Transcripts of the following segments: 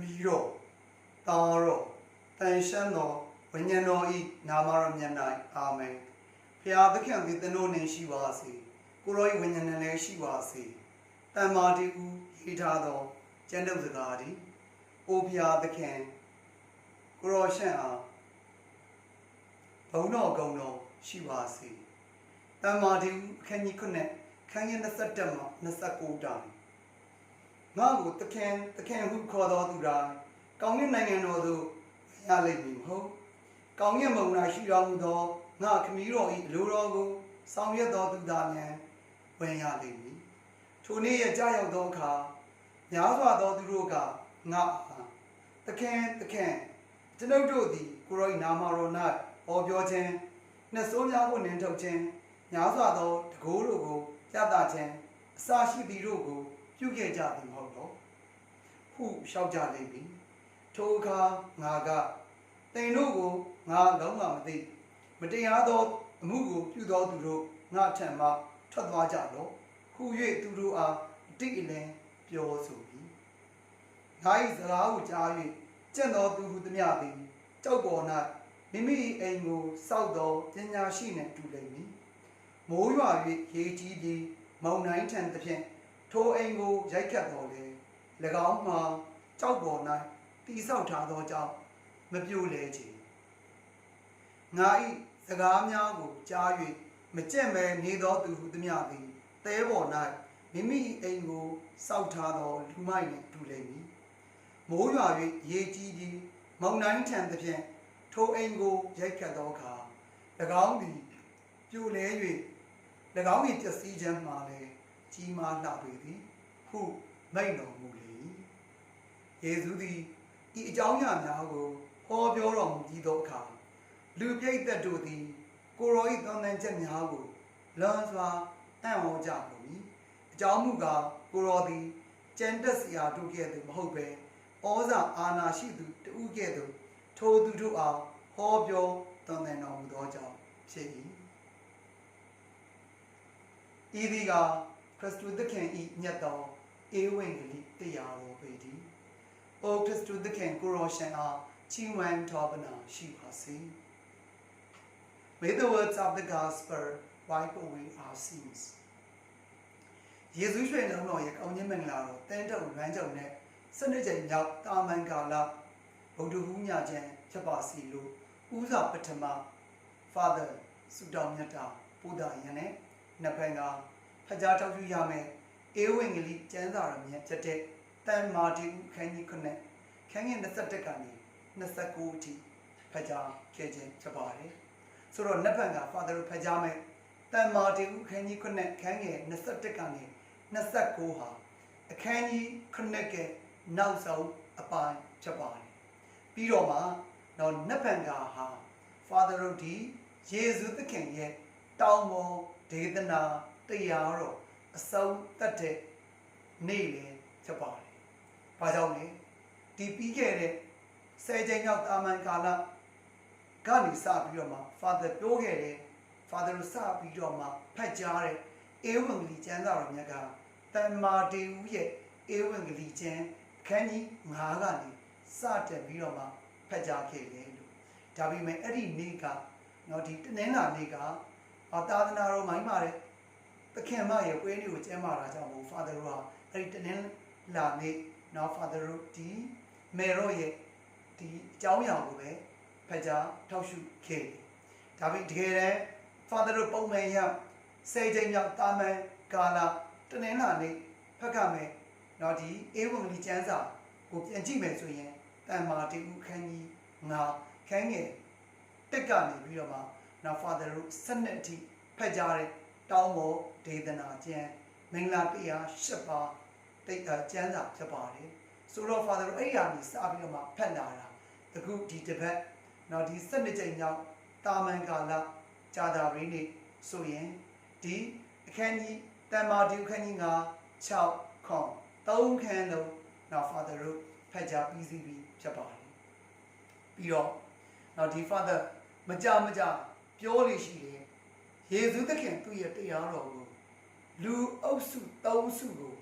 မီးတော်တာတော်တန်ရှမ်းတော်ဝိညာဉ်တော်ဤနာမတော်မြတ်၌အာမင်ဖျားသခင်သည်သင်တို့နှင့်ရှိပါစေကိုရောဤဝိညာဉ်နဲ့လည်းရှိပါစေတမ္မာတိဟုရေးထားသောကျမ်းတုပ်စကားသည်အိုဖျားသခင်ကိုရောရှန့်အားဘုံတော်ကုံတော်ရှိပါစေတမ္မာတိဟုအခန်းကြီး9ခန်းကြီး27မှ29တိုင် ငါ့ကိုတခင်တခင်ဟုခေါ်တော်သူတိုင်းကောင်းကင်နိုင်ငံတော်သို့ရလိမ့်မည်မဟုတ်ကောင်းကင်မုန်၌ရှိတော်မူသောငါခမည်းတော်၏အလိုတော်ကိုဆောင်ရွက်တော်သူသားများဝင်ရလိမ့်မည်ထိုနေ့ရကြရောက်သောအခါများစွာသောသူတို့ကငါအားတခင်တခင်ကျွန်ုပ်တို့သည်ကိုရော၏နာမတော်၌ဟောပြောခြင်းနှဆိုးများကိုနင်းထုတ်ခြင်းများစွာသောတကိုးတို့ကိုရတာခြင်းအစာရှိသည်တို့ကို ပြုခဲ့ကြသည်မဟုတ်တော့ဟုလျှောက်ကြလိမ့်မည်ထိုအခါငါကတင်တို့ကိုငါလုံးဝမသိမတရားသောအမှုကိုပြုသောသူတို့ငါထံမှထွက်သွားကြလော့ဟု၍သူတို့အားအတိအလင်းပြောဆိုပြီးငါ၏စကားကိုကြား၍ကြင့်သောသူဟုသမျှသည်ကြောက်ပေါ်၌မိမိ၏အိမ်ကိုစောက်သောပညာရှိနှင့်တူလိမ့်မည်မိုးရွာ၍ရေကြီးပြီးမုန်တိုင်းထံသဖြင့် ထိုအိမ်ကိုရိုက်ခတ်တော်လေ၎င်းမှာကြောက်ပေါ်၌တိဆောက်ထားသောကြောင့်မပြိုလဲချေငါ၏စကားများကိုကြား၍မကြင့်ပဲနေသောသူဟုသမျှသည်တဲပေါ်၌မိမိ၏အိမ်ကိုစောက်ထားသောလူမိုက်နှင့်တူလိမ့်မည်မိုးရွာ၍ရေကြီးပြီးမုန်တိုင်းထံသဖြင့်ထိုအိမ်ကိုရိုက်ခတ်သောအခါ၎င်းသည်ပြိုလဲ၍၎င်း၏ပျက်စီးခြင်းမှာလည်း ကြီးမားလှပေသည်ဟုမိန့်တော်မူလေ၏ယေရှုသည်ဤအကြောင်းအရာများကိုဟောပြောတော်မူပြီးသောအခါလူပြိတ်သက်တို့သည် ကိုရော၏သံသန်ချက်များကိုလွန်စွာအံ့ဩကြကုန်၏အကြောင်းမူကားကိုရောသည်ကြံတက်စရာတို့ကဲ့သို့မဟုတ်ပဲဩဇာအာဏာရှိသူတဦးကဲ့သို့ထိုသူတို့အားဟောပြောသံသန်တော်မူသောကြောင့်ဖြစ်၏ဤသည်က ခရစ်တုသခင်ဤမြတ်သောဧဝံဂေလိတရားတော်ပေတည်း။အိုခရစ်တုသခင်ကိုရောရှင်အားချီးမွမ်းတော်ပနာရှိပါစေ။ May the words of the gospel wipe away our sins. ယေရှုရှင်လုံးတော်ရဲ့ကောင်းခြင်းမင်္ဂလာတော်တန်တုံလွမ်းကြုံနဲ့စနစ်ကြိမ်မြောက်တာမန်ကာလဗုဒ္ဓဟူးညချမ်းဖြစ်ပါစီလို့ဥစွာပထမ Father ဆုတောင်းမြတ်တာပို့တာရန်နဲ့နှစ်ဖန်က ဖကြားထောက်ယူရမယ်ဧဝံဂေလိကျမ်းစာတော်မြတ်ချက်တဲ့တန်မာတီဦးခန်းကြီးခုနှစ်ခန်းငယ်21ကနေ29အထိဖကြားခဲ့ခြင်းဖြစ်ပါတယ်ဆိုတော့နှစ်ဖန်က Father ဖကြားမယ်တန်မာတီဦးခန်းကြီးခုနှစ်ခန်းငယ်21ကနေ29ဟာအခန်းကြီးခုနှစ်ကနောက်ဆုံးအပိုင်းဖြစ်ပါတယ်ပြီးတော့မှတော့နှစ်ဖန်ကဟာ Father တို့ဒီယေရှုသခင်ရဲ့တောင်းပေါ်ဒေသနာ တရားတော်အဆုံးတတ်တဲ့နေ့လေဖြစ်ပါတယ်။ဘာကြောင့်လဲဒီပြီးခဲ့တဲ့ဆယ်ချိန်ရောက်တာမန်ကာလကနေစပြီးတော့မှ Father ပြောခဲ့တယ် Father စပြီးတော့မှဖတ်ကြားတဲ့ဧဝံဂေလိကျမ်းစာတော်မြတ်ကတမ္မာတေဦးရဲ့ဧဝံဂေလိကျမ်းခန်းကြီး9ကနေစတက်ပြီးတော့မှဖတ်ကြားခဲ့တယ်လို့ဒါပေမဲ့အဲ့ဒီနေ့ကနော်ဒီတနင်္လာနေ့ကအာသာသနာတော်မိုင်းပါတယ် သခင်မရဲ့ပွဲလေးကိုကျင်းမာတာကြောင့်မို့ Father တို့ကအဲ့ဒီတနင်္လာနေ့နော် Father တို့ဒီမေရောရဲ့ဒီအကြောင်းအရာကိုပဲဖတ်ကြားထောက်ရှုခဲ့တယ်ဒါပေမဲ့တကယ်တမ်း Father တို့ပုံမှန်ရဆယ်ချိန်မြောက်တာမန်ကာလတနင်္လာနေ့ဖတ်ကမယ်နော်ဒီဧဝံဂေလိကျမ်းစာကိုပြန်ကြည့်မယ်ဆိုရင်တန်မာတေဥခန်းကြီးငါခန်းငယ်တက်ကနေပြီးတော့မှနောက် Father တို့စနစ်အထိဖတ်ကြားတဲ့ တောင်းပေါ်ဒေသနာကျမ်းမင်္ဂလာတရား၈ပါးတိတ်ကျမ်းစာဖြစ်ပါတယ်ဆိုတော့ Father တို့အဲ့ဒီအရာကြီးစပြီးတော့မှဖတ်လာတာအခုဒီတစ်ပတ်နော်ဒီစနစ်ချိန်မြောက်တာမန်ကာလကြာတာရင်းနေဆိုရင်ဒီအခန်းကြီးတန်မာဒီအခန်းကြီး9 6ခွန်3ခန်းလုံးနော် Father တို့ဖတ်ကြားပြီးစီးပြီးဖြစ်ပါတယ်ပြီးတော့နော်ဒီ Father မကြမကြပြောလို့ရှိတယ် ယေရှုသခင်သူ့ရဲ့တရားတော်ကိုလူအုပ်စု၃စုကို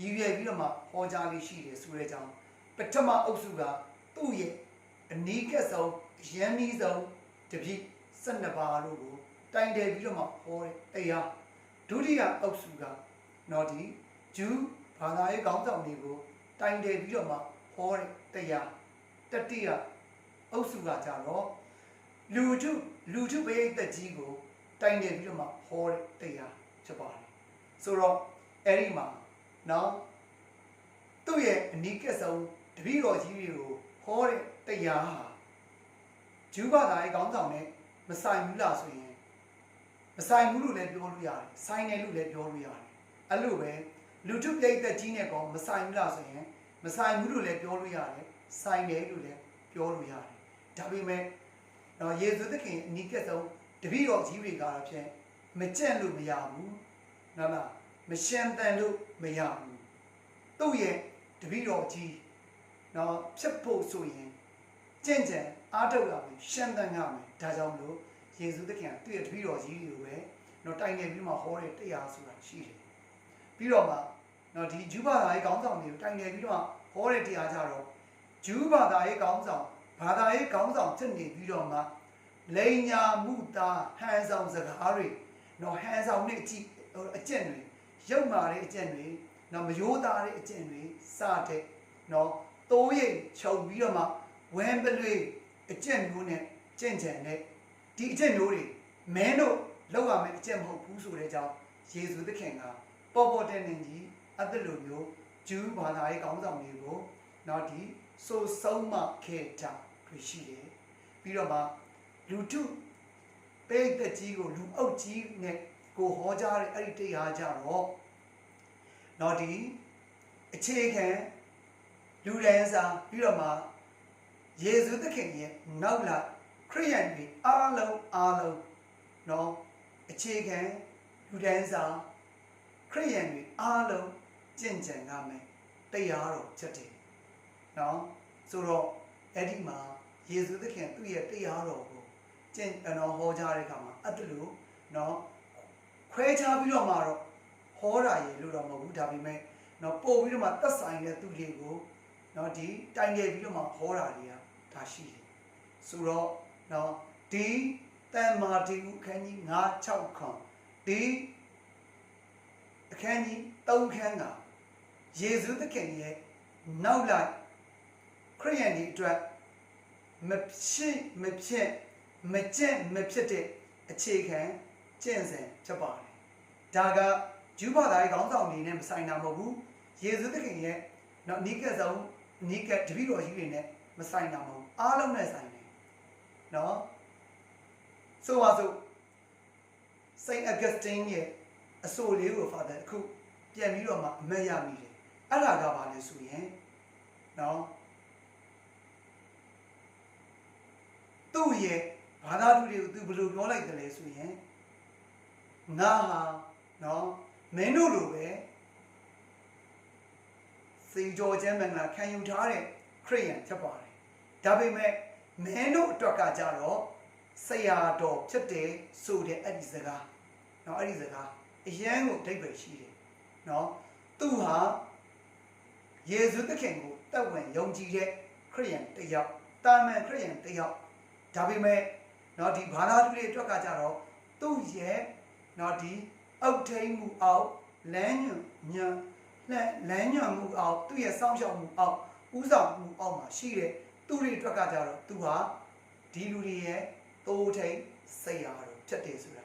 ရည်ရွယ်ပြီးတော့မှဟောကြားလေးရှိတယ်ဆိုတဲ့အကြောင်းပထမအုပ်စုကသူ့ရဲ့အနီးကပ်ဆုံးအရန်နီးဆုံးတပိ12ပါးတို့ကိုတိုင်တယ်ပြီးတော့မှဟောတဲ့တရားဒုတိယအုပ်စုကနော်ဒီဂျူးဘာသာရေးခေါင်းဆောင်တွေကိုတိုင်တယ်ပြီးတော့မှဟောတဲ့တရားတတိယအုပ်စုကကြတော့လူထုလူထုပိဋကကြီးကို တိုင်တယ်ပြီးတော့မှဟောတဲ့တရားဖြစ်ပါတယ်ဆိုတော့အဲ့ဒီမှာနော်သူ့ရဲ့အနီးကပ်ဆုံးတပည့်တော်ကြီးတွေကိုဟောတဲ့တရားဟာဂျူးဘာသာရေးခေါင်းဆောင်နဲ့မဆိုင်ဘူးလားဆိုရင်မဆိုင်ဘူးလို့လည်းပြောလို့ရတယ်ဆိုင်တယ်လို့လည်းပြောလို့ရတယ်အဲ့လိုပဲလူထုပြိတ်သက်ကြီးနဲ့ကောင်မဆိုင်ဘူးလားဆိုရင်မဆိုင်ဘူးလို့လည်းပြောလို့ရတယ်ဆိုင်တယ်လို့လည်းပြောလို့ရတယ်ဒါပေမဲ့တော့ယေရှုသခင်အနီးကပ်ဆုံး တပည့်တော်ကြီးတွေကတော့ဖြင့်မကြက်လို့မရဘူးနော်လားမရှမ်းတန်လို့မရဘူးသူ့ရဲ့တပည့်တော်ကြီးနော်ဖြစ်ဖို့ဆိုရင်ကြင်ကြံအားထုတ်ရမယ်ရှမ်းတန်ရမယ်ဒါကြောင့်မလို့ယေရှုသခင်ကသူ့ရဲ့တပည့်တော်ကြီးတွေကိုပဲနော်တိုင်နေပြီးမှဟောတဲ့တရားဆိုတာရှိတယ်ပြီးတော့မှနော်ဒီဂျူးဘာသာရေးခေါင်းဆောင်တွေကိုတိုင်နေပြီးတော့ဟောတဲ့တရားကြတော့ဂျူးဘာသာရေးခေါင်းဆောင်ဘာသာရေးခေါင်းဆောင်ဖြစ်နေပြီးတော့မှ လိန်ညာမှုသားဟန်ဆောင်စကားတွေနော်ဟန်ဆောင်နဲ့အကြည့်အကျင့်တွေရုပ်မာတဲ့အကျင့်တွေနော်မယိုးသားတဲ့အကျင့်တွေစတဲ့နော်တိုးရိပ်ခြုံပြီးတော့မှဝမ်ပလွေအကျင့်မျိုးနဲ့ကျင့်ကြံတဲ့ဒီအကျင့်မျိုးတွေမင်းတို့လောက်ရမယ့်အကျင့်မဟုတ်ဘူးဆိုတဲ့အကြောင်းယေရှုသခင်ကပေါ်ပေါ်တဲ့နေကြီးအဲ့ဒါလိုမျိုးဂျူးဘာသာရေးကောင်းဆောင်တွေကိုနော်ဒီဆိုဆုံးမခဲ့တာတွေ့ရှိတယ်ပြီးတော့မှ လူထုပိတ်သက်ကြီးကိုလူအုပ်ကြီးနဲ့ကိုဟောကြားတဲ့အဲ့ဒီတရားကြတော့နော်ဒီအခြေခံလူဒန်းစာပြီးတော့မှယေရှုသခင်ရဲ့နောက်လာခရိယန်တွေအားလုံးအားလုံးနော်အခြေခံလူဒန်းစာခရိယန်တွေအားလုံးကျင့်ကြံရမယ်တရားတော်ချက်တယ်နော်ဆိုတော့အဲ့ဒီမှာယေရှုသခင်သူ့ရဲ့တရားတော်ကို ကျင့်တော်ဟောကြားတဲ့အခါမှာအဲ့ဒါလို့နော်ခွဲခြားပြီးတော့မှတော့ဟောတာရေလို့တော့မဟုတ်ဘူးဒါပေမဲ့နော်ပို့ပြီးတော့မှသက်ဆိုင်တဲ့သူတွေကိုနော်ဒီတိုင်တယ်ပြီးတော့မှဟောတာတွေကဒါရှိတယ်ဆိုတော့နော်ဒီတန်မာတီဦးခန်းကြီး9 6ခွန်ဒီအခန်းကြီး3ခန်းကယေရှုသခင်ရဲ့နောက်လိုက်ခရိယန်ဒီအတွက်မဖြစ်မဖြစ် မကျင့်မဖြစ်တဲ့အခြေခံကျင့်စဉ်ဖြစ်ပါတယ်ဒါကဂျူးဘာသာရေးခေါင်းဆောင်နေနဲ့မဆိုင်တာမဟုတ်ဘူးယေရှုသခင်ရဲ့နော်နီးကပ်ဆုံးနီးကပ်တပည့်တော်ကြီးတွေနဲ့မဆိုင်တာမဟုတ်ဘူးအားလုံးနဲ့ဆိုင်တယ်နော်ဆိုပါစို့စိန့်အဂတ်စတင်းရဲ့အဆိုလေးကိုဖာတယ်အခုပြန်ပြီးတော့မှအမတ်ရမိတယ်အဲ့ဒါကဘာလဲဆိုရင်နော်သူ့ရဲ့ ဘာသာတူတွေကိုသူဘယ်လိုပြောလိုက်တယ်လဲဆိုရင်ငါဟာနော်မင်းတို့လိုပဲစေကြောကျမ်းမင်္ဂလာခံယူထားတဲ့ခရိယန်ဖြစ်ပါတယ်ဒါပေမဲ့မင်းတို့အတွက်ကကြတော့ဆရာတော်ဖြစ်တယ်ဆိုတဲ့အဲ့ဒီစကားနော်အဲ့ဒီစကားအရန်ကိုအဓိပ္ပာယ်ရှိတယ်နော်သူဟာယေရှုသခင်ကိုတက်ဝင်ယုံကြည်တဲ့ခရိယန်တစ်ယောက်တာမန်ခရိယန်တစ်ယောက်ဒါပေမဲ့ နော်ဒီဘာသာတူတွေအတွက်ကကြတော့သူ့ရဲ့နော်ဒီအောက်ထိန်မှုအောက်လမ်းညွန်ညံလက်လမ်းညွန်မှုအောက်သူ့ရဲ့စောင့်ရှောက်မှုအောက်ဥဆောင်မှုအောက်မှာရှိတဲ့သူတွေအတွက်ကကြတော့သူဟာဒီလူတွေရဲ့တိုးထိန်စိတ်အားတော့ဖြစ်တယ်ဆိုတာ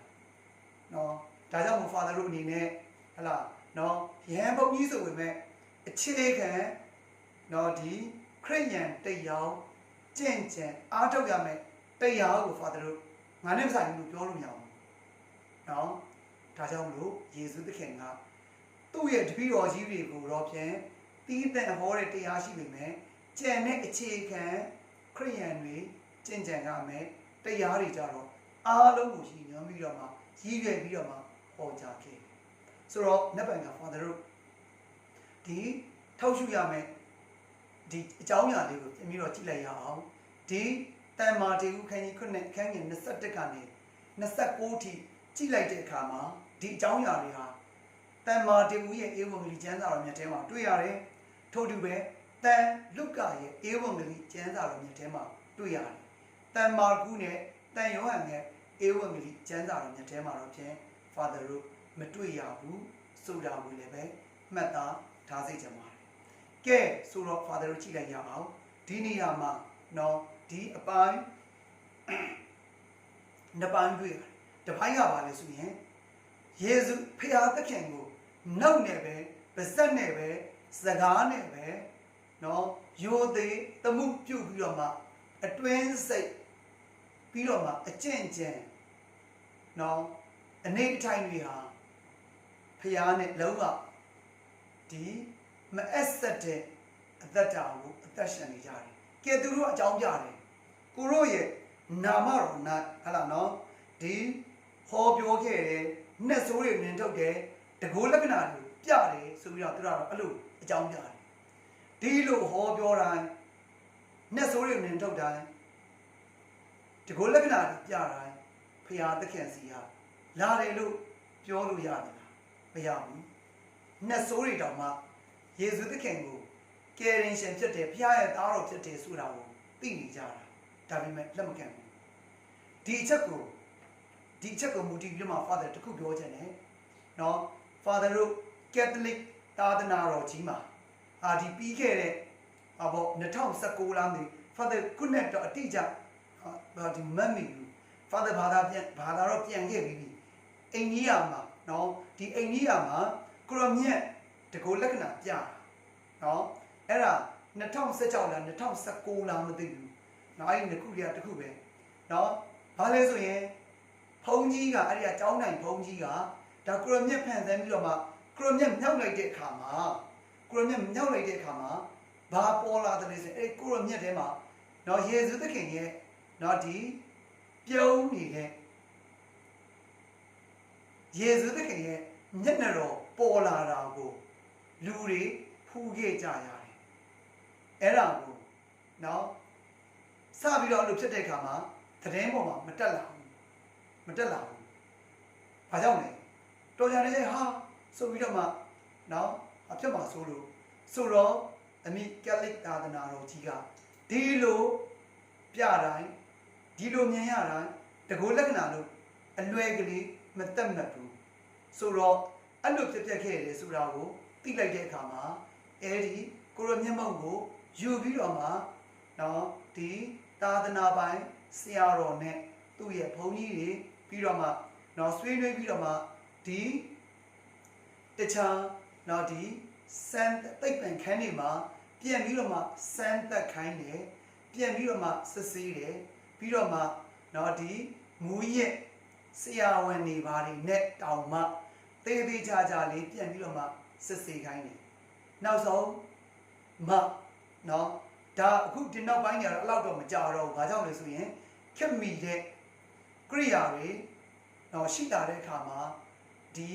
နော်ဒါကြောင့်မို့ father တို့အနေနဲ့ဟလာနော်ရဟန်းဘုန်းကြီးဆိုပေမဲ့အခြေခံနော်ဒီခရိယန်တရားကျင့်ကြံအားထုတ်ရမယ် တရားကို father တို့ငါနဲ့မဆိုင်ဘူးလို့ပြောလို့မရဘူးနော်ဒါကြောင့်မလို့ယေရှုသခင်ကသူ့ရဲ့တပည့်တော်ကြီးတွေကိုတော့ဖြင့်တီးတဲ့ဟောတဲ့တရားရှိပေမဲ့ကြံတဲ့အခြေခံခရိယန်တွေကျင့်ကြံရမယ်တရားတွေကြတော့အားလုံးကိုရည်ညွှန်းပြီးတော့မှရည်ရွယ်ပြီးတော့မှဟောကြားခဲ့တယ်ဆိုတော့နတ်ပိုင်က father တို့ဒီထောက်ရှုရမယ်ဒီအကြောင်းအရာလေးကိုပြင်ပြီးတော့ကြည့်လိုက်ရအောင်ဒီ တန်မာတေဦးခန်းကြီးခုနှစ်ခန်းငယ်21ကနေ29ထိကြည့်လိုက်တဲ့အခါမှာဒီအကြောင်းအရာတွေဟာတန်မာတေဦးရဲ့ဧဝံဂေလိကျမ်းစာတော်မြတ်ထဲမှာတွေ့ရတယ်ထို့တူပဲတန်လုကာရဲ့ဧဝံဂေလိကျမ်းစာတော်မြတ်ထဲမှာတွေ့ရတယ်တန်မာကုနဲ့တန်ယောဟန်ရဲ့ဧဝံဂေလိကျမ်းစာတော်မြတ်ထဲမှာတော့ဖြင့် Father တို့မတွေ့ရဘူးဆိုတာကိုလည်းပဲမှတ်သားထားစေချင်ပါတယ်ကဲဆိုတော့ Father တို့ကြည့်လိုက်ရအောင်ဒီနေရာမှာနော် ဒီအပိုင်းနှစ်ပိုင်းတွေ့ရတယ်တစ်ပိုင်းကပါလဲဆိုရင်ယေရှုဖခင်သခင်ကိုနောက်နဲ့ပဲပါဇက်နဲ့ပဲစကားနဲ့ပဲနော်ယိုသေးသမှုပြုတ်ပြီးတော့မှအတွင်းစိတ်ပြီးတော့မှအကျင့်ကျင့်နော်အနေအထိုင်တွေဟာဖခင်နဲ့လုံးဝဒီမအက်ဆက်တဲ့အသက်တာကိုအသက်ရှင်နေကြတယ်ကဲသူတို့အကြောင်းပြတယ် ကိုတို့ရဲ့နာမတော်၌ဟလာနော်ဒီဟောပြောခဲ့တယ်နှက်ဆိုးတွေမြင်ထုတ်တယ်တကိုးလက္ခဏာတွေပြတယ်ဆိုပြီးတော့သူတို့ကတော့အဲ့လိုအကြောင်းပြတယ်ဒီလိုဟောပြောတိုင်းနှက်ဆိုးတွေမြင်ထုတ်တိုင်းတကိုးလက္ခဏာတွေပြတိုင်းဖရာသခင်စီဟာလာတယ်လို့ပြောလို့ရတယ်လားမရဘူးနှက်ဆိုးတွေတောင်မှယေရှုသခင်ကိုကယ်ရင်ရှင်ဖြစ်တယ်ဖရာရဲ့သားတော်ဖြစ်တယ်ဆိုတာကိုသိနေကြတာ ဒါပေမဲ့လက်မခံဘူးဒီအချက်ကိုဒီအချက်ကိုမူတည်ပြီးမှ father တခုပြောချင်တယ်เนาะ father တို့ catholic သာသနာတော်ကြီးမှာအာဒီပြီးခဲ့တဲ့ဟာပေါ့2019လားမသိ father ခုနဲ့တော့အတိအကျဟာဒီမတ်မီဘူး father ဘာသာပြန်ဘာသာတော့ပြန်ခဲ့ပြီးပြီအိန္ဒိယမှာเนาะဒီအိန္ဒိယမှာကိုရမြတ်တကူလက္ခဏာပြတာเนาะအဲ့ဒါ2016လား2019လားမသိဘူး နော်အဲ့ဒီနှစ်ခုတည်းကတစ်ခုပဲနော်ဘာလဲဆိုရင်ဘုံကြီးကအဲ့ဒီကကြောင်းနိုင်ဘုံကြီးကဒါကုရမြက်ဖန်ဆန်းပြီးတော့မှကုရမြက်မြောက်လိုက်တဲ့အခါမှာကုရမြက်မြောက်လိုက်တဲ့အခါမှာဘာပေါ်လာတယ်ဆိုရင်အဲ့ဒီကုရမြက်ထဲမှာနော်ယေရှုသခင်ရဲ့နော်ဒီပြုံးနေတဲ့ယေရှုသခင်ရဲ့မျက်နှာတော်ပေါ်လာတာကိုလူတွေဖူးခဲ့ကြရတယ်အဲ့ဒါကိုနော် စပြီးတော့အဲ့လိုဖြစ်တဲ့အခါမှာသတင်းပေါ်မှာမတက်လာဘူးမတက်လာဘူးဘာကြောင့်လဲတော်ကြတယ်ဟာဆိုပြီးတော့မှနော်အဖြစ်မှာဆိုလို့ဆိုတော့အမိကက်လစ်သာသနာတော်ကြီးကဒီလိုပြတိုင်းဒီလိုမြင်ရတိုင်းတကိုယ်လက္ခဏာလို့အလွယ်ကလေးမတက်မဘူးဆိုတော့အဲ့လိုဖြစ်ပျက်ခဲ့ရတယ်ဆိုတာကိုသိလိုက်တဲ့အခါမှာအဲဒီကိုရမျက်မှောက်ကိုယူပြီးတော့မှနော်ဒီ သာသနာပိုင်ဆရာတော်နဲ့သူ့ရဲ့ဘုန်းကြီးတွေပြီးတော့မှနော်ဆွေးနွေးပြီးတော့မှဒီတခြားနော်ဒီစမ်းသိပ်ပန်ခန်းတွေမှာပြန်ပြီးတော့မှစမ်းသက်ခိုင်းတယ်ပြန်ပြီးတော့မှစစ်ဆေးတယ်ပြီးတော့မှနော်ဒီမူရဲ့ဆရာဝန်တွေဘာတွေနဲ့တောင်မှသေးသေးချာချာလေးပြန်ပြီးတော့မှစစ်ဆေးခိုင်းတယ်နောက်ဆုံးမနော် ဒါအခုဒီနောက်ပိုင်းကျတော့အဲ့လောက်တော့မကြတော့ဘူးဘာကြောင့်လဲဆိုရင်ခက်မီတဲ့ကရိယာတွေတော့ရှိလာတဲ့အခါမှာဒီ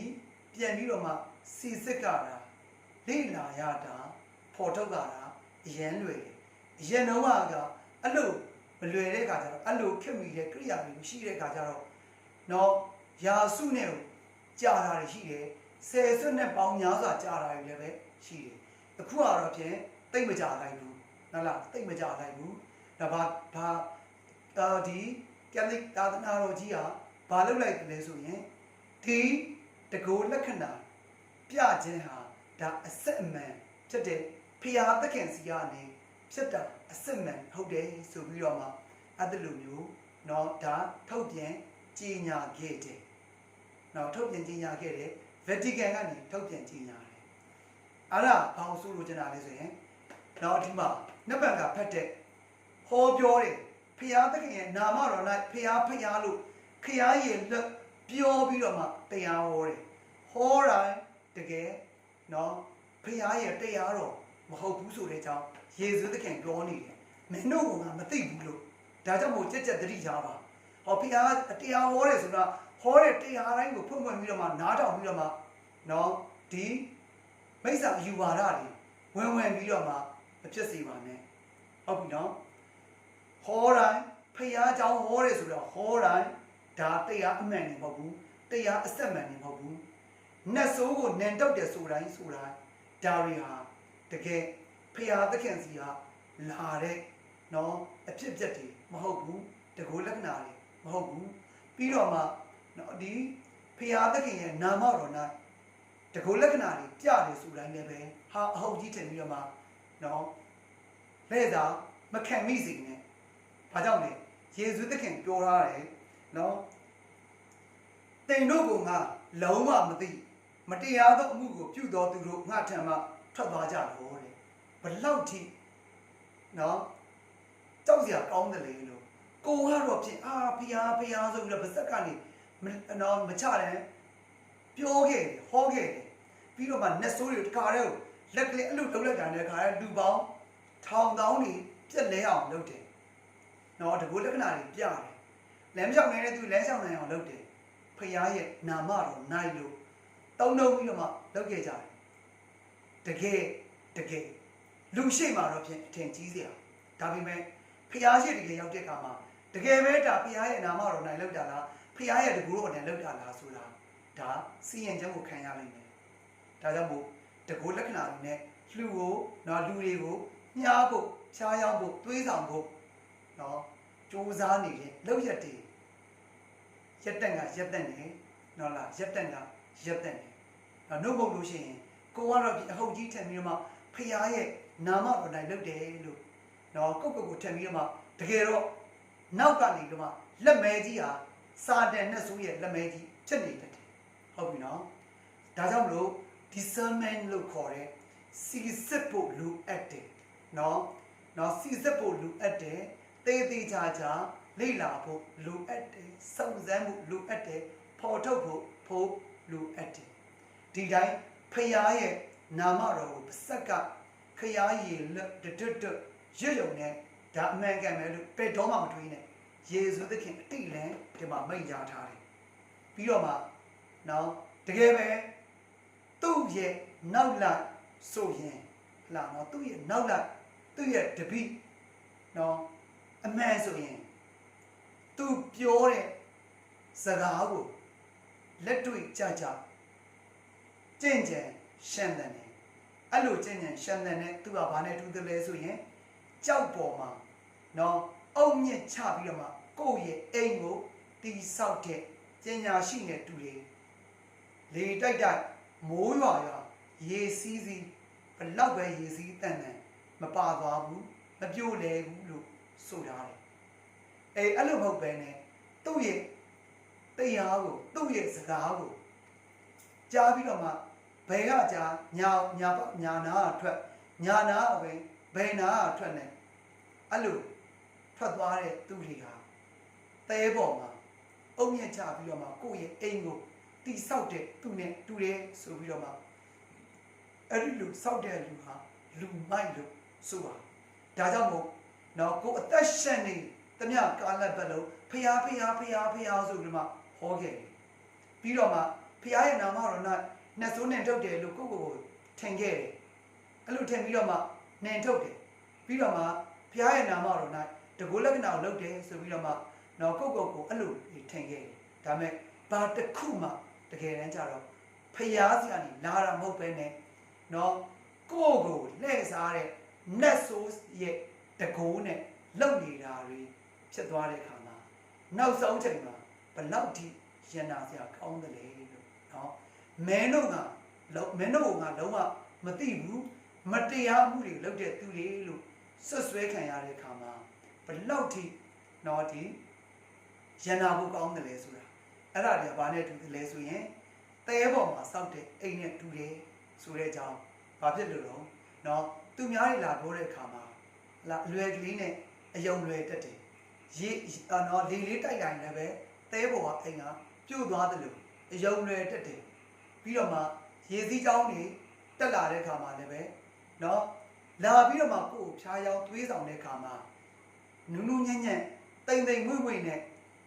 ပြန်ပြီးတော့မှစီစစ်ကြတာလေ့လာရတာပေါ်ထုတ်ကြတာအရန်လွယ်တယ်အရန်တော့ကအဲ့လိုမလွယ်တဲ့အခါကျတော့အဲ့လိုခက်မီတဲ့ကရိယာတွေမရှိတဲ့အခါကျတော့နော်ယာစုနဲ့ကြာတာတွေရှိတယ်ဆယ်စွနဲ့ပေါင်းများစွာကြာတာတွေလည်းပဲရှိတယ်အခုကတော့ဖြင့်တိတ်မကြလိုက်ဘူး ဟုတ်လားတိတ်မကြလိုက်ဘူးဒါဘာဘာအာဒီကက်လစ်သာသနာတော်ကြီးဟာဘာလုပ်လိုက်လဲဆိုရင်ဒီတကူလက္ခဏာပြခြင်းဟာဒါအစစ်အမှန်ဖြစ်တဲ့ဖျားသခင်စီကနေဖြစ်တာအစစ်မှန်ဟုတ်တယ်ဆိုပြီးတော့မှအဲ့ဒီလိုမျိုးเนาะဒါထုတ်ပြန်ကြီးညာခဲ့တယ်เนาะထုတ်ပြန်ကြီးညာခဲ့တယ် Vatican ကနေထုတ်ပြန်ကြီးညာတယ်အဲ့ဒါဘာလို့ဆိုလို့ကျင်တာလဲဆိုရင်တော့ဒီမှာ နှစ်ပတ်ကဖတ်တဲ့ဟောပြောတယ်ဖျားသခင်ရဲ့နာမတော်၌ဖျားဖျားလို့ခရားရဲ့လက်ပြောပြီးတော့မှတရားဟောတယ်ဟောတိုင်းတကယ်နော်ဖျားရဲ့တရားတော်မဟုတ်ဘူးဆိုတဲ့အကြောင်းယေရှုသခင်ပြောနေတယ်မင်းတို့ကမသိဘူးလို့ဒါကြောင့်မို့ကြက်ကြက်တတိထားပါဟောဖျားတရားဟောတယ်ဆိုတာဟောတဲ့တရားတိုင်းကိုဖွင့်ဖွင့်ပြီးတော့မှနားထောင်ပြီးတော့မှနော်ဒီမိစ္ဆာယူဝါဒတွေဝင်ဝင်ပြီးတော့မှ မဖြစ်စေပါနဲ့ဟုတ်ပြီနော်ဟောတိုင်းဖျားเจ้าဟောတယ်ဆိုတော့ဟောတိုင်းဒါတရားအမှန်နေမဟုတ်ဘူးတရားအဆက်မှန်နေမဟုတ်ဘူးနတ်ဆိုးကိုနန်တောက်တယ်ဆိုတိုင်းဆိုတိုင်းဒါတွေဟာတကယ်ဖ ဖရာသခင်စီကလာတဲ့နော်အဖြစ်အပျက်တွေမဟုတ်ဘူးတကူလက္ခဏာတွေမဟုတ်ဘူးပြီးတော့မှနော်ဒီဖရာသခင်ရဲ့နာမတော်၌တကူလက္ခဏာတွေပြတယ်ဆိုတိုင်းလည်းပဲဟာအဟုတ်ကြီးတင်ပြီးတော့မှ နော်လက်သာမခံမိစေနဲ့ဘာကြောင့်လဲယေရှုသခင်ပြောထားတယ်နော်တင်တို့ကငါလုံးဝမသိမတရားသောအမှုကိုပြုတော်သူတို့ငါထံမှထွက်သွားကြတော့တဲ့ဘလောက်ထိနော်ကြောက်စရာကောင်းတယ်လေလို့ကိုကတော့ဖြစ်အာဖျားဖျားဆိုပြီးတော့ဗစက်ကနေနော်မချတယ်ပြောခဲ့တယ်ဟောခဲ့တယ်ပြီးတော့မှနက်ဆိုးတွေတခါတည်း လက်ကလေးအလုပ်လုပ်လိုက်တာနဲ့ခါတည်းလူပေါင်းထောင်တောင်းတွေပြက်လဲအောင်လုပ်တယ်နော်တကူလက္ခဏာတွေပြတယ်လမ်းလျှောက်နေတဲ့သူလမ်းလျှောက်နိုင်အောင်လုပ်တယ်ဖျားရဲ့နာမတော်နိုင်လို့တုံးတုံးပြီးတော့မှလုပ်ခဲ့ကြတယ်တကယ်တကယ်လူရှိမှတော့ဖြင့်အထင်ကြီးစရာဒါပေမဲ့ဖျားရှိတကယ်ရောက်တဲ့အခါမှာတကယ်ပဲဒါဖျားရဲ့နာမတော်နိုင်လောက်တာလားဖျားရဲ့တကူတော်နိုင်လောက်တာလားဆိုတာဒါစီရင်ချက်ကိုခံရလိမ့်မယ်ဒါကြောင့်မို့ တကူလက္ခဏာတွေနဲ့လူကိုနော်လူတွေကိုညားဖို့ဖြားယောင်းဖို့တွေးဆောင်ဖို့နော်စူးစမ်းနေတဲ့လောက်ရက်တွေရက်တက်ကရက်တက်နေနော်လားရက်တက်ကရက်တက်နေနော်နှုတ်ဖို့လို့ရှိရင်ကိုကတော့ဒီအဟုတ်ကြီးထင်ပြီးတော့မှဖျားရဲ့နာမတော်နိုင်လောက်တယ်လို့နော်ကုတ်ကုတ်ကိုထင်ပြီးတော့မှတကယ်တော့နောက်ကနေတော့မှလက်မဲကြီးဟာစာတန်နဲ့ဆိုးရဲ့လက်မဲကြီးဖြစ်နေတတ်တယ်ဟုတ်ပြီနော်ဒါကြောင့်မလို့ discernment လို့ခေါ်တဲ့စီစစ်ဖို့လိုအပ်တယ်နော်နော်စီစစ်ဖို့လိုအပ်တယ်တေးသေးချာချာလေ့လာဖို့လိုအပ်တယ်စုံစမ်းဖို့လိုအပ်တယ်ပေါ်ထုတ်ဖို့ဖို့လိုအပ်တယ်ဒီတိုင်းဖယားရဲ့နာမတော်ကိုပါစက်ကခရားရည်လက်တွတ်တွတ်ရွတ်ယုံနဲ့ဒါအမှန်ကန်ပဲလို့ပဲတော့မှမတွေးနဲ့ယေရှုသခင်အတိလန်ဒီမှာမိန့်ကြားထားတယ်ပြီးတော့မှနော်တကယ်ပဲ သူ့ရဲ့နောက်လိုက်ဆိုရင်ဟလာနော်သူ့ရဲ့နောက်လိုက်သူ့ရဲ့တပိနော်အမှန်ဆိုရင်သူပြောတဲ့စကားကိုလက်တွေ့ကြကြကြင်ကြံရှမ်းတယ်အဲ့လိုကြင်ကြံရှမ်းတယ်နဲ့သူကဘာနဲ့တူတယ်လဲဆိုရင်ကြောက်ပေါ်မှာနော်အုံမြင့်ချပြီးတော့မှကိုယ့်ရဲ့အိမ်ကိုတီဆောက်တဲ့ကျင်ညာရှိနေတူတယ်လေတိုက်တိုက် မိုးရွာရွာရေစီးစီးဘလောက်ပဲရေစီးတန်တန်မပါသွားဘူးမပြို့လဲဘူးလို့ဆိုထားတယ်အဲအဲ့လိုမဟုတ်ပဲနဲ့သူ့ရဲ့တရားကိုသူ့ရဲ့စကားကိုကြားပြီးတော့မှဘယ်ကကြားညာညာညာနာကထွက်ညာနာကပဲဘယ်နာကထွက်နေအဲ့လိုထွက်သွားတဲ့သူတွေဟာတဲပေါ်မှာအုံမြင့်ချပြီးတော့မှကိုယ့်ရဲ့အိမ်ကို တိဆောက်တဲ့သူနဲ့တူတယ်ဆိုပြီးတော့မှအဲ့ဒီလူဆောက်တဲ့လူဟာလူမိုက်လို့ဆိုပါဒါကြောင့်မို့နော်ကိုအသက်ရှင်နေတမျှကာလပတ်လုံးဖျားဖျားဖျားဖျားဆိုပြီးမှဟောခဲ့တယ်ပြီးတော့မှဖျားရဲ့နာမတော်နဲ့နှဆိုးနဲ့ထုတ်တယ်လို့ကိုကိုကိုထင်ခဲ့တယ်အဲ့လိုထင်ပြီးတော့မှနှင်ထုတ်တယ်ပြီးတော့မှဖျားရဲ့နာမတော်၌တကူလက္ခဏာကိုလုပ်တယ်ဆိုပြီးတော့မှနော်ကိုကိုကိုအဲ့လိုထင်ခဲ့တယ်ဒါပေမဲ့ဘာတစ်ခုမှ တကယ်တမ်းကျတော့ဖျားစီကနေလာတာမဟုတ်ပဲနဲ့နော်ကိုကိုလှည့်စားတဲ့နတ်ဆိုးရဲ့တကိုးနဲ့လုံနေတာတွေဖြစ်သွားတဲ့အခါမှာနောက်ဆုံးချိန်မှာဘလောက်ထိရန်နာစရာကောင်းတယ်လေလို့နော်မင်းတို့ကမင်းတို့ကလုံးဝမသိဘူးမတရားမှုတွေလုပ်တဲ့သူတွေလို့ဆွဆွဲခံရတဲ့အခါမှာဘလောက်ထိနော်ဒီရန်နာဖို့ကောင်းတယ်လေဆိုတာ အဲ့ဒါတွေကဘာနဲ့တူတယ်လဲဆိုရင်တဲပေါ်မှာစောက်တဲ့အိမ်နဲ့တူတယ်ဆိုတဲ့အကြောင်းဘာဖြစ်လို့တော့နော်သူများတွေလာပြောတဲ့အခါမှာလာအလွယ်ကလေးနဲ့အယုံလွယ်တက်တယ်ရေနော်လေလေးတိုက်တိုင်းလည်းပဲတဲပေါ်ကအိမ်ကပြုတ်သွားတယ်လို့အယုံလွယ်တက်တယ်ပြီးတော့မှရေစည်းကြောင်းတွေတက်လာတဲ့အခါမှာလည်းပဲနော်လာပြီးတော့မှကိုယ်ဖြားယောင်းသွေးဆောင်တဲ့အခါမှာနူးနူးညံ့ညံ့တိမ်တိမ်မွေ့မွေ့နဲ့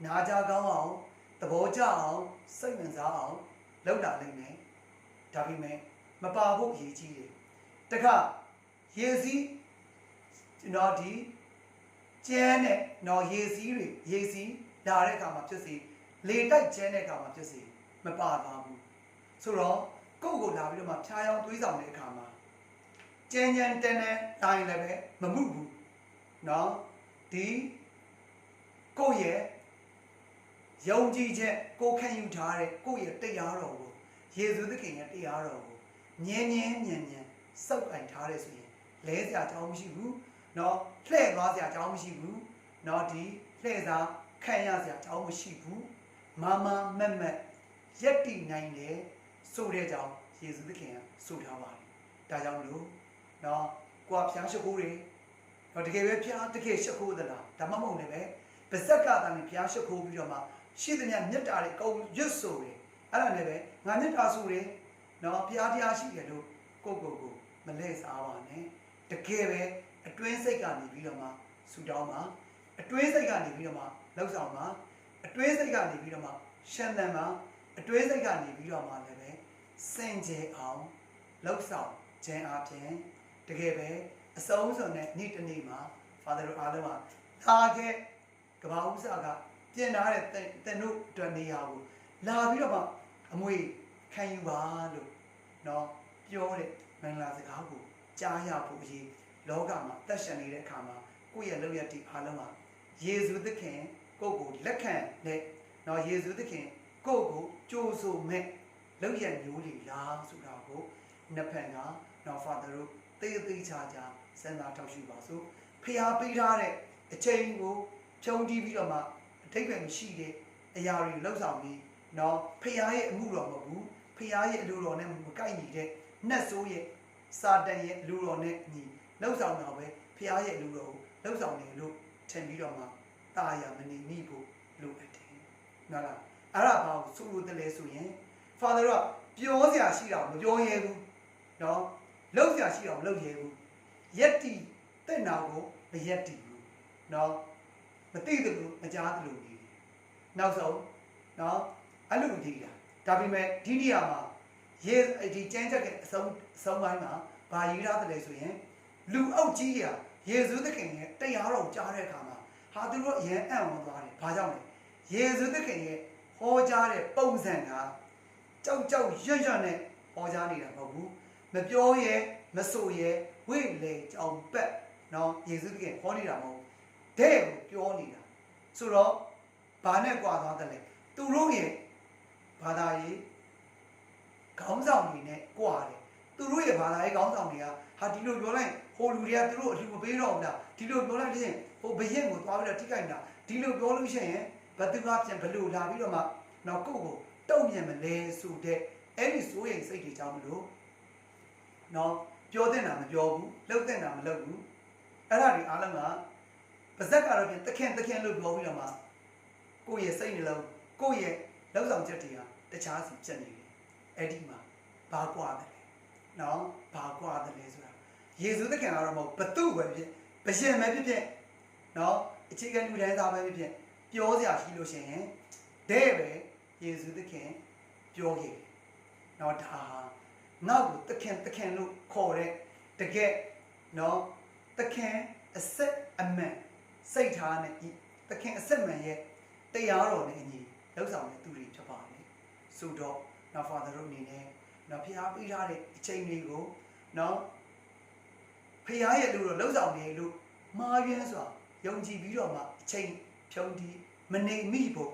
နာကြကောင်းအောင် သဘောကျအောင်စိတ်ဝင်စားအောင်လုပ်တာနိုင်တယ်ဒါပေမဲ့မပါဖို့အရေးကြီးတယ်တခါရေစီးကျွန်တော်ဒီကျဲနဲ့နော်ရေစီးတွေရေစီးလာတဲ့အခါမှာဖြစ်စေလေတိုက်ကျဲတဲ့အခါမှာဖြစ်စေမပါပါဘူးဆိုတော့ကိုယ့်ကိုလာပြီးတော့မှဖြားရောင်သွေးဆောင်တဲ့အခါမှာကျန်းကျန်းတန်းတန်းတိုင်းလည်းပဲမမှုဘူးနော်ဒီကိုယ့်ရဲ့ ယုံကြည်ချက်ကိုခံယူထားတဲ့ကိုယ့်ရဲ့တရားတော်ကိုယေရှုသခင်ရဲ့တရားတော်ကိုငြင်းငြင်းညံ့ညံ့စောက်ကင်ထားတယ်ဆိုရင်လဲစရာအကြောင်းမရှိဘူးเนาะလှဲ့သွားစရာအကြောင်းမရှိဘူးเนาะဒီလှဲ့စားခံရစရာအကြောင်းမရှိဘူးမမမက်မက်ရက်တည်နိုင်တယ်ဆိုတဲ့ကြောင့်ယေရှုသခင်ကဆိုထားပါတယ်ဒါကြောင့်မလို့เนาะကိုကဖျားရှိခိုးတွေတော့တကယ်ပဲဖျားတကယ်ရှိခိုးသလားဒါမှမဟုတ်လည်းပဲပါဇက်ကတည်းကဖျားရှိခိုးပြီးတော့မှ ရှိသမျှမေတ္တာတွေကုန်ရွတ်ဆိုတယ်အဲ့ဒါနဲ့ပဲငါမေတ္တာဆိုတယ်နော်ဘုရားတရားရှိတယ်လို့ကိုယ့်ကိုယ်ကိုမလဲစားပါနဲ့တကယ်ပဲအတွင်းစိတ်ကနေပြီးတော့မှဆူတောင်းပါအတွင်းစိတ်ကနေပြီးတော့မှလှုပ်ဆောင်ပါအတွင်းစိတ်ကနေပြီးတော့မှရှမ်းသန်ပါအတွင်းစိတ်ကနေပြီးတော့မှလည်းပဲစင်ကြယ်အောင်လှုပ်ဆောင်ခြင်းအပြင်တကယ်ပဲအစုံစုံနဲ့နေ့တစ်နေ့မှာ Father တို့အားလုံးဟာသာခဲ့ကဘာဥစ္စာက ပြင်ထားတဲ့တဲ့တို့အတွက်နေရာကိုလာပြီးတော့မှအမွေခံယူပါလို့เนาะပြောတဲ့မင်္ဂလာစကားကိုကြားရဖို့အရေးလောကမှာတက်ရှင်နေတဲ့အခါမှာကိုယ့်ရဲ့လောက်ရတဲ့အားလုံးမှာယေရှုသခင်ကိုယ့်ကိုလက်ခံတဲ့เนาะယေရှုသခင်ကိုယ့်ကိုကြိုးဆိုမဲ့လောက်ရမျိုးတွေလားဆိုတာကိုနှစ်ဖက်ကเนาะ Father တို့သေသေးချာချာစဉ်းစားထောက်ရှုပါစို့ဖျားပေးထားတဲ့အချိန်ကိုဖြုံးတီးပြီးတော့မှ အထိပ္ပယ်မရှိတဲ့အရာတွေလှုပ်ဆောင်ပြီးနော်ဖရာရဲ့အမှုတော်မဟုတ်ဘူးဖရာရဲ့အလိုတော်နဲ့မကိုက်ညီတဲ့နှက်ဆိုးရဲ့စာတန်ရဲ့အလိုတော်နဲ့ညီလှုပ်ဆောင်တာပဲဖရာရဲ့အလိုတော်ကိုလှုပ်ဆောင်တယ်လို့ထင်ပြီးတော့မှတာယာမနေမိဖို့လိုအပ်တယ်နော်လားအဲ့ဒါဘာကိုဆိုလို့တလဲဆိုရင် father ကပြောစရာရှိတာမပြောရဲဘူးနော်လှုပ်စရာရှိတာမလှုပ်ရဲဘူးယက်တီတဲ့နာကိုမယက်တီဘူးနော် မသိတယ်လို့မကြားတယ်လို့နေတယ်နောက်ဆုံးเนาะအဲ့လိုကြည့်တာဒါပေမဲ့ဒီနေရာမှာရေဒီကျန်းချက်ကအဆုံးအဆုံးပိုင်းမှာဘာရေးထားတယ်လဲဆိုရင်လူအုပ်ကြီးရာယေရှုသခင်ရဲ့တရားတော်ကြားတဲ့အခါမှာဟာသူတို့အရင်အံ့ဩသွားတယ်ဘာကြောင့်လဲယေရှုသခင်ရဲ့ဟောကြားတဲ့ပုံစံကကြောက်ကြောက်ရွံ့ရွံ့နဲ့ဟောကြားနေတာမဟုတ်ဘူးမပြောရဲမဆိုရဲဝိလေကြောင်ပက်နော်ယေရှုသခင်ဟောနေတာမဟုတ် တဲ့ကိုပြောနေတာဆိုတော့ဘာနဲ့ကြွာသွားတယ်လဲသူတို့ရဲ့ဘာသာရေးခေါင်းဆောင်တွေနဲ့ကြွာတယ်သူတို့ရဲ့ဘာသာရေးခေါင်းဆောင်တွေကဟာဒီလိုပြောလိုက်ဟိုလူတွေကသူတို့အလှူမပေးတော့ဘူးလားဒီလိုပြောလိုက်တဲ့ရင်ဟိုဘရင်ကိုသွားပြီးတော့ထိခိုက်တာဒီလိုပြောလို့ရှိရင်ဘသူကပြန်ဘလို့လာပြီးတော့မှတော့ကိုယ့်ကိုတုံ့ပြန်မလဲဆိုတဲ့အဲ့ဒီစိုးရိမ်စိတ်တွေကြောင့်မလို့နော်ပြောတဲ့နာမပြောဘူးလှုပ်တဲ့နာမလှုပ်ဘူးအဲ့ဒါတွေအားလုံးက ပါဇက်ကတော့ပြန်တခင်တခင်လို့ပြောပြီးတော့မှကိုယ့်ရဲ့စိတ်နှလုံးကိုယ့်ရဲ့လောက်ဆောင်ချက်တွေကတခြားစီပြတ်နေတယ်အဲ့ဒီမှာဘာကွာတယ်လဲနော်ဘာကွာတယ်လဲဆိုတာယေရှုသခင်ကတော့မဟုတ်ဘသူပဲဖြစ်ဘရှင်ပဲဖြစ်ဖြစ်နော်အခြေခံလူတိုင်းသားပဲဖြစ်ဖြစ်ပြောစရာရှိလို့ရှိရင်တဲ့ပဲယေရှုသခင်ပြောခဲ့တယ်နော်ဒါဟာနောက်ကိုသခင်သခင်လို့ခေါ်တဲ့တကယ်နော်သခင်အဆက်အမှန် စိတ်ထားနဲ့ဤသခင်အဆက်မှန်ရဲ့တရားတော်နဲ့အညီလောက်ဆောင်တဲ့သူတွေဖြစ်ပါတယ်ဆိုတော့နောက် Father တို့အနေနဲ့နော်ဖျားပေးထားတဲ့အချိန်လေးကိုနော်ဖျားရဲ့လူတော်လောက်ဆောင်နေလို့မှားယွင်းစွာယုံကြည်ပြီးတော့မှအချိန်ဖြုံးတီးမနေမိဖို့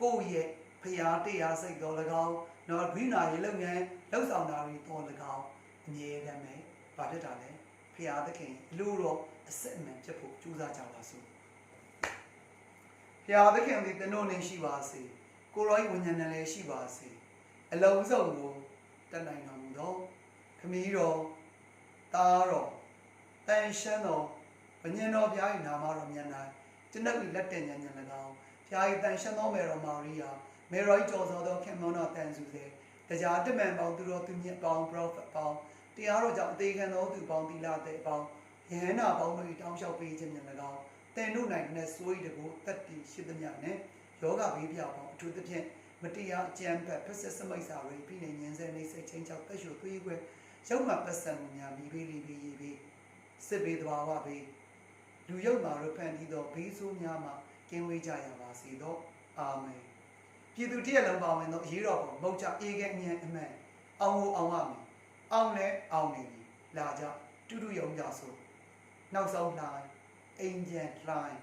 ကိုယ့်ရဲ့ဖျားတရားစိတ်တော်၎င်းနော်ဒွိနာရေလုပ်ငန်းလောက်ဆောင်တာတွေတော်၎င်းအမြဲတမ်းပဲဗာတက်တာလဲဖျားသခင်လူတော်အစစ်အမှန်ဖြစ်ဖို့ကြိုးစားကြပါစို့ ဖျားသခင်ဒီတနို့နေရှိပါစေကိုရောဝိညာဉ်နဲ့လည်းရှိပါစေအလုံးစုံကိုတတ်နိုင်တော်မူသောခမည်းတော်သားတော်တန်ရှင်းတော်ဘုရင်တော်ဘုရား၏နာမတော်မြတ်၌ကျွန်ုပ်၏လက်တင်ဉာဏ်ဉာဏ်၎င်းဘုရား၏တန်ရှင်းသောမေတော်မာရိယာမေရောကျော်စောသောခင်မောင်တော်တန်စုစေတရားတမန်ပေါင်းသူတော်သူမြတ်ပေါင်း prophet ပေါင်းတရားတော်ကြောင့်အသေးခံသောသူပေါင်းသီလတဲ့ပေါင်းယဟန္တာပေါင်းတို့၏တောင်းလျှောက်ပေးခြင်းဉာဏ်၎င်း တင်တို့နိုင်တဲ့စိုးရိတကိုတတ်တည်ရှိသမျှနဲ့ယောဂဘေးပြပေါင်းအထူးသဖြင့်မတရားအကြံဖက်ဖက်ဆက်စမိတ်စာတွေပြည်နေဉာဏ်စဲနေစိတ်ချင်းချောက်တက်ရှုသွေးခွဲရုပ်မှပတ်စံမှုများမိပေးလိပြီးရေးပြီးစစ်ဘေးသဘာဝဘေးလူရုပ်မှာရဖန်ပြီးသောဘေးဆိုးများမှကင်းဝေးကြရပါစေသောအာမင်ပြည်သူတရက်လုံးပါဝင်သောအရေးတော်ပုံမဟုတ်ကြအေးခဲအမြန်အမှန်အောင်ကိုအောင်ရမည်အောင်လဲအောင်နေပြီလာကြတူတူယုံကြဆိုနောက်ဆုံးလှို င်းအိမ်ပြန်လှိုင်း